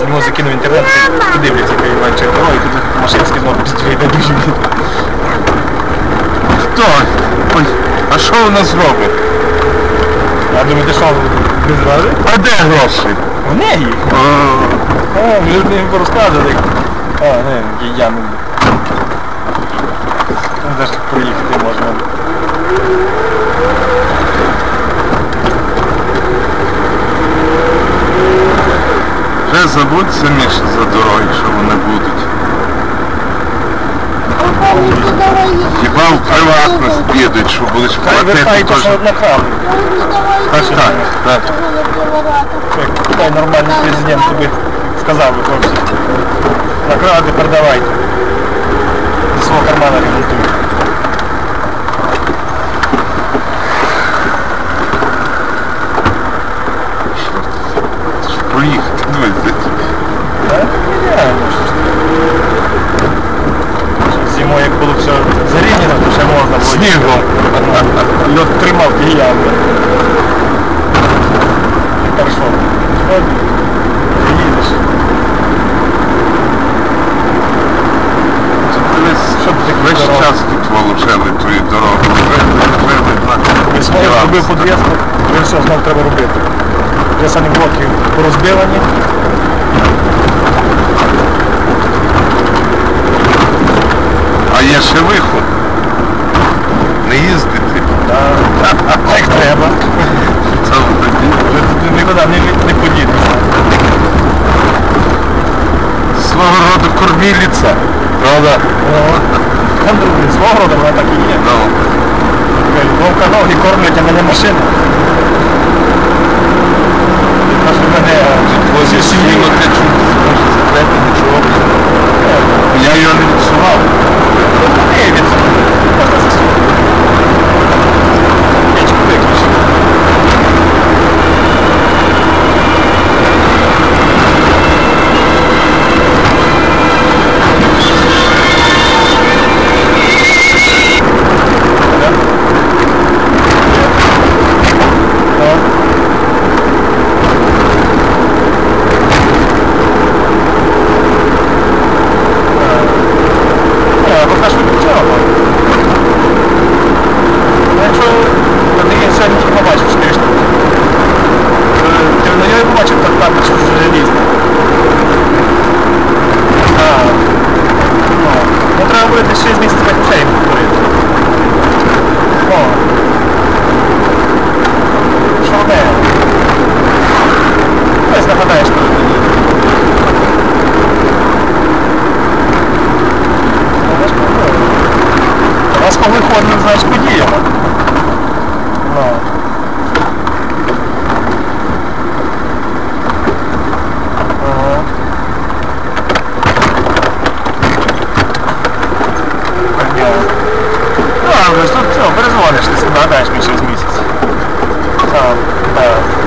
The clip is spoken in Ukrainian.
Йому закинув інтернет, подивляться, яка Іванчик дорога, і тут Машинський знову підстріляє на дуже. Хто? Ой, а що у нас робить? Я думаю, ти що, без рази? А де гроші? В неї. А, ми ж не розказували. А, не, я- не. Ну, Даже Вже забудь саміше за дороги, що вони будуть. Хіба в приватність підуть, що будеш Хай платити вертайте, теж. що одна крапля. Так, так, так. Хай нормальний президент тобі сказав би, хлопці. Накради продавайте. Дивись, де. Так? Реально. Зимою як було все зарівняно, то ще можна було. Снігом. Льот тримав явно. Тепер що? От, Їдеш. Ти весь час тут волочили твою дорогу. Вивели на Знову робив подвіску, вже все, знову треба робити. Вже самі блоки порозбивані. А є ще виход. Не їздити. Як треба. Це нікуди не, подітися. свого роду корміліця. Правда? Друзі, свого роду вона так і є. Ну, Вовка ноги кормлять, а мене машина. we looked at Выход на Западе. виходив знаєш ну. подія. Перезвонишся сюди, даєш мені через місяць. Так, Да.